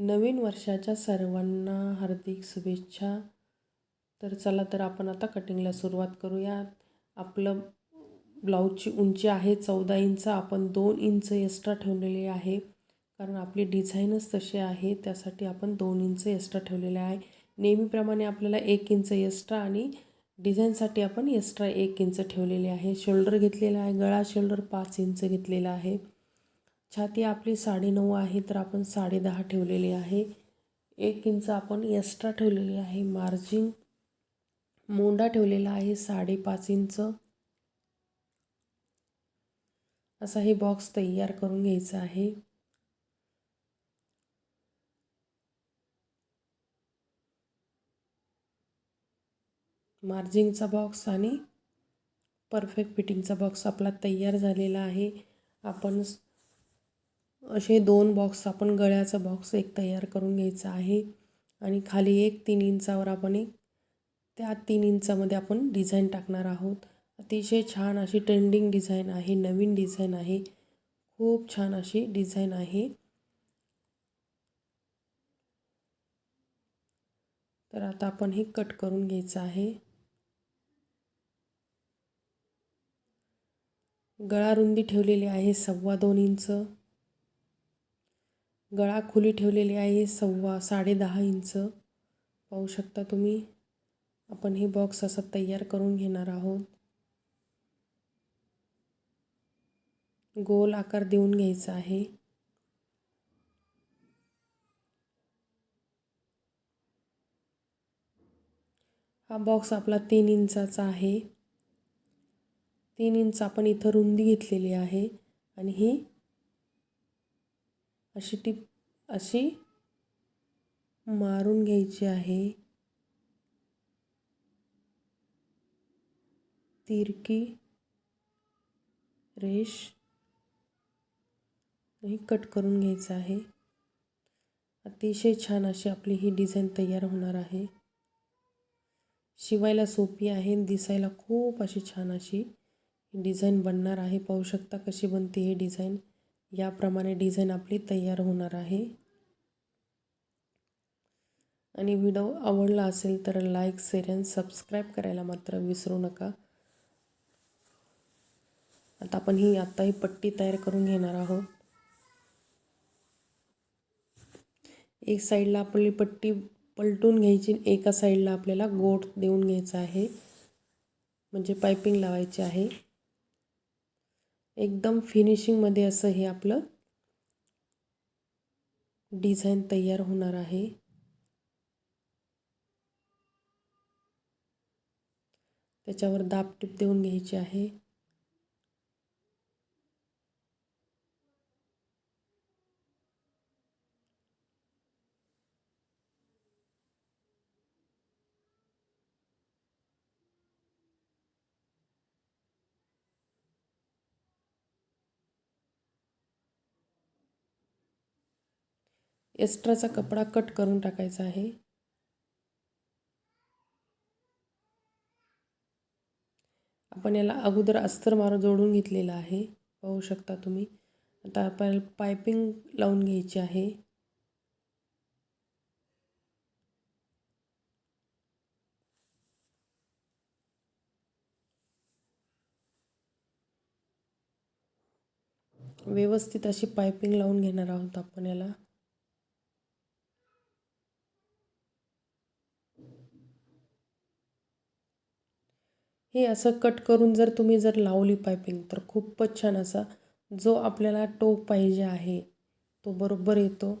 नवीन वर्षाच्या सर्वांना हार्दिक शुभेच्छा. तर चला तर आपण आता कटिंगला सुरुवात करूया. आपलं ब्लाऊजची उंची आहे चौदा इंच आपण दोन इंच एक्स्ट्रा ठेवलेली आहे. कारण आपली डिझाईनच तशी आहे त्यासाठी आपण दोन इंच एक्स्ट्रा ठेवलेले आहे. नेहमीप्रमाणे आपल्याला एक इंच एक्स्ट्रा आणि डिझाईनसाठी आपण एक्स्ट्रा एक इंच ठेवलेले आहे. शोल्डर घेतलेला आहे गळा शोल्डर पाच इंच घेतलेला आहे. छाती आपली साडेनऊ आहे तर आपण साडेदहा ठेवलेली आहे. एक इंच आपण एक्स्ट्रा ठेवलेली आहे. मार्जिन मोंडा ठेवलेला आहे साडेपाच इंच. असा हे बॉक्स तयार करून घ्यायचा आहे. मार्जिंगचा बॉक्स आणि परफेक्ट फिटिंगचा बॉक्स आपला तयार झालेला आहे. आपण असे दोन बॉक्स आपण गळ्याचा बॉक्स एक तयार करून घ्यायचा आहे. आणि खाली एक तीन इंचावर आपण एक त्या तीन इंचामध्ये आपण डिझाईन टाकणार आहोत. अतिशय छान अशी ट्रेंडिंग डिझाईन आहे नवीन डिझाईन आहे. खूप छान अशी डिझाईन आहे. तर आता आपण हे कट करून घ्यायचं आहे. गळा रुंदी ठेवलेली आहे सव्वा दोन इंच. गळा खुली ठेवलेली आहे सव्वा साडे दहा इंच. पाहू शकता तुम्ही आपण हे बॉक्स असा तयार करून घेणार आहोत. गोल आकार देऊन घ्यायचा आहे. हा बॉक्स आपला तीन इंचाचा आहे. तीन इंच आपण इथं रुंदी घेतलेली आहे आणि ही अशी ती अशी मारून घ्यायची आहे. तिरकी रेश ही कट करून घ्यायचं आहे. अतिशय छान अशी आपली ही डिझाईन तयार होणार आहे. शिवायला सोपी आहे दिसायला खूप अशी छान अशी डिझाईन बनणार आहे. पाहू शकता कशी बनते ही डिझाईन. याप्रमाणे डिझाईन आपली तयार होणार आहे. आणि व्हिडिओ आवडला असेल तर लाईक शेअर आणि सबस्क्राईब करायला मात्र विसरू नका. आता आपण ही आता ही पट्टी तयार करून घेणार आहोत. एक साईडला आपली पट्टी पलटून घ्यायची एका साईडला आपल्याला गोठ देऊन घ्यायचा आहे. म्हणजे पायपिंग लावायची आहे. एकदम फिनिशिंगमध्ये असं हे आपलं डिझाईन तयार होणार आहे. त्याच्यावर दाबटीप देऊन घ्यायची आहे. एक्स्ट्राचा कपडा कट करून टाकायचा आहे. आपण याला अगोदर अस्तर मारून जोडून घेतलेला आहे. पाहू शकता तुम्ही. आता आपण पायपिंग लावून घ्यायची आहे. व्यवस्थित अशी पायपिंग लावून घेणार आहोत आपण याला. हे असं कट करून जर तुम्ही जर लावली पायपिंग तर खूपच छान असा जो आपल्याला टोक पाहिजे आहे तो बरोबर येतो.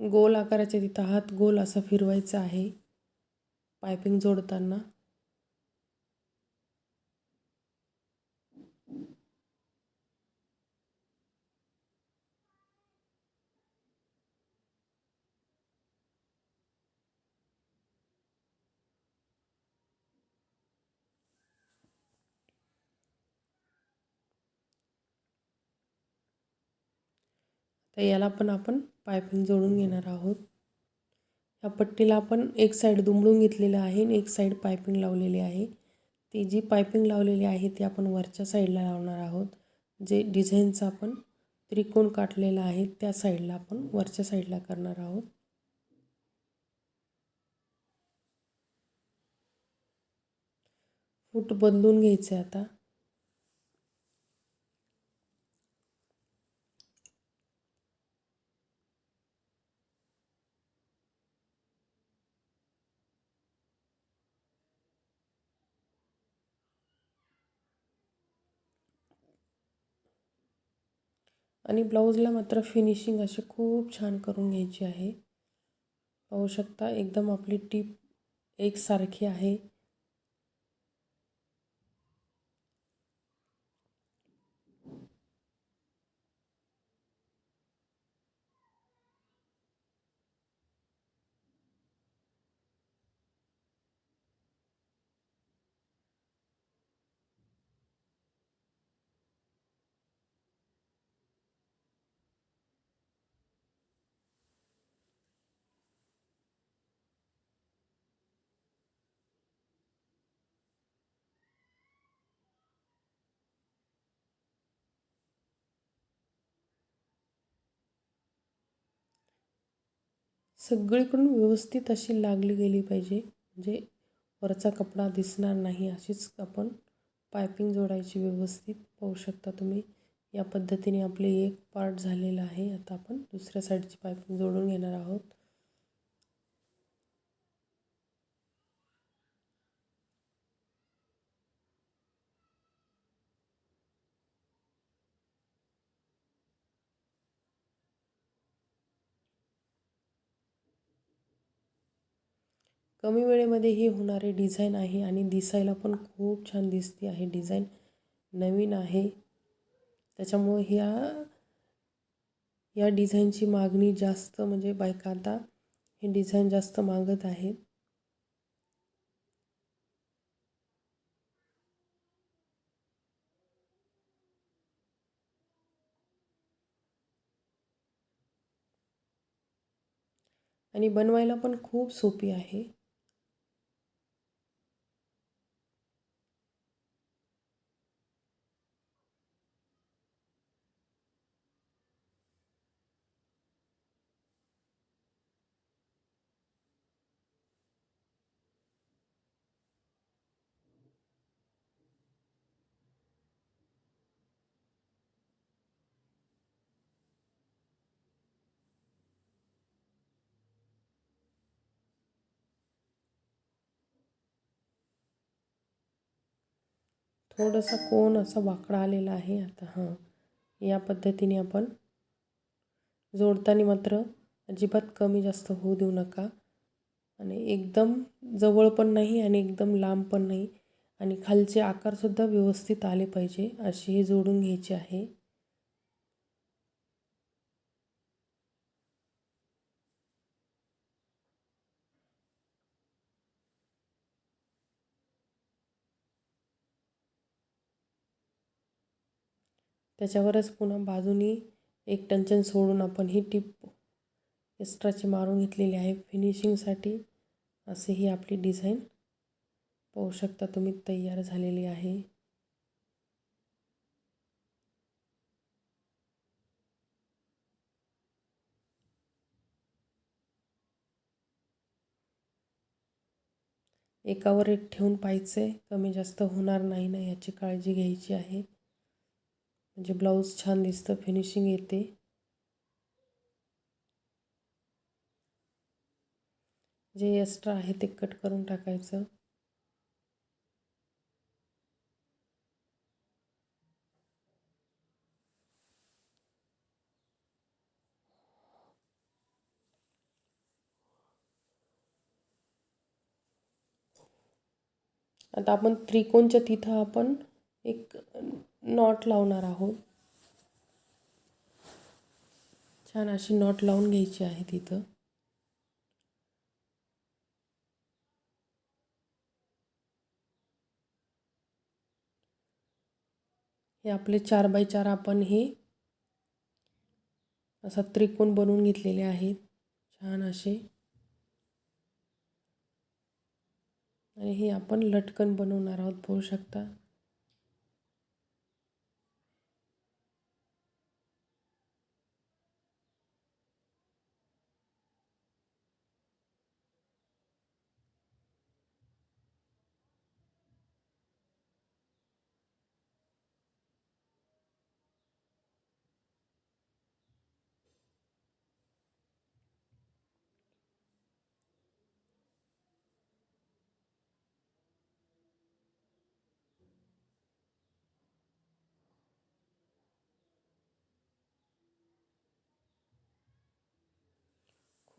गोल आकाराच्या तिथं हात गोल असा फिरवायचा आहे. पायपिंग जोडताना. तर याला पण आपण पायपिंग जोडून घेणार आहोत. ह्या पट्टीला आपण एक साईड दुमडून घेतलेलं आहे आणि एक साईड पायपिंग लावलेली आहे. ती जी पायपिंग लावलेली आहे ती आपण वरच्या साईडला लावणार आहोत. जे डिझाईनचं आपण त्रिकोण काटलेला आहे त्या साईडला आपण वरच्या साईडला करणार आहोत. फूट बदलून घ्यायचे आता. आणि ब्लाऊजला मात्र फिनिशिंग अशी खूप छान करून घ्यायची आहे. पाहू शकता एकदम आपली टीप एकसारखी आहे. सगळीकडून व्यवस्थित अशी लागली गेली पाहिजे म्हणजे वरचा कपडा दिसणार नाही अशीच आपण पायपिंग जोडायची व्यवस्थित पाहू शकता तुम्ही. या पद्धतीने आपले एक पार्ट झालेला आहे. आता आपण दुसऱ्या साईडची पायपिंग जोडून घेणार आहोत. कमी वेळेमध्ये ही होणारी डिझाईन आहे आणि दिसायला पण खूप छान दिसते आहे. डिझाईन नवीन आहे. त्याच्यामुळे ह्या या डिझाईनची मागणी जास्त म्हणजे बायका आता हे डिझाईन जास्त मागत आहेत आणि बनवायला पण खूप सोपी आहे. थोडासा कोण असा वाकडा आलेला आहे आता हां. या पद्धतीने आपण जोडताना मात्र अजिबात कमी जास्त होऊ देऊ नका. आणि एकदम जवळ पण नाही आणि एकदम लांब पण नाही. आणि खालचे आकारसुद्धा व्यवस्थित आले पाहिजे अशी हे जोडून घ्यायची आहे. त्याच्यावरच पुन्हा बाजूनी एक टंचन सोडून आपण ही टीप एक्स्ट्राची मारून घेतलेली आहे. फिनिशिंगसाठी असे ही आपली डिझाईन पाहू शकता तुम्ही तयार झालेली आहे. एकावर एक ठेवून पाहिजे कमी जास्त होणार नाही ना याची काळजी घ्यायची आहे. म्हणजे ब्लाऊज छान दिसतं फिनिशिंग येते. जे एक्स्ट्रा आहे ते कट करून टाकायचं. आता आपण त्रिकोणच्या तिथं आपण एक नॉट लावणार आहोत. छान अशी नॉट लावून घ्यायची आहे तिथं. हे आपले चार बाय चार आपण हे असा त्रिकोण बनवून घेतलेले आहेत. छान असे. आणि हे आपण लटकन बनवणार आहोत पाहू शकता.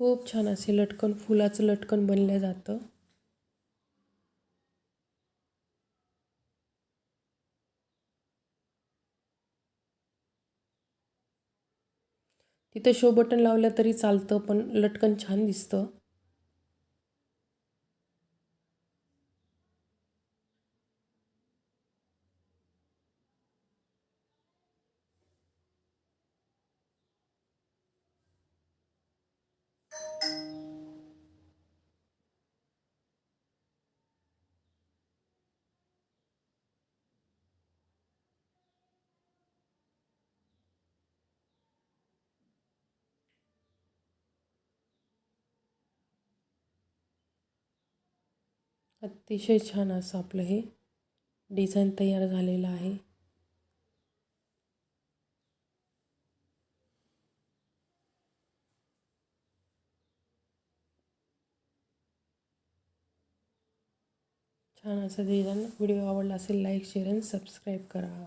खूप छान असे लटकन फुलाचं लटकन बनलं जातं. तिथं शो बटन लावलं तरी चालतं पण लटकन छान दिसतं. अतिशय छान असं आपलं हे डिझाईन तयार झालेलं आहे. छान असं डिझाईन व्हिडिओ आवडला असेल लाईक शेअर आणि सबस्क्राईब करा.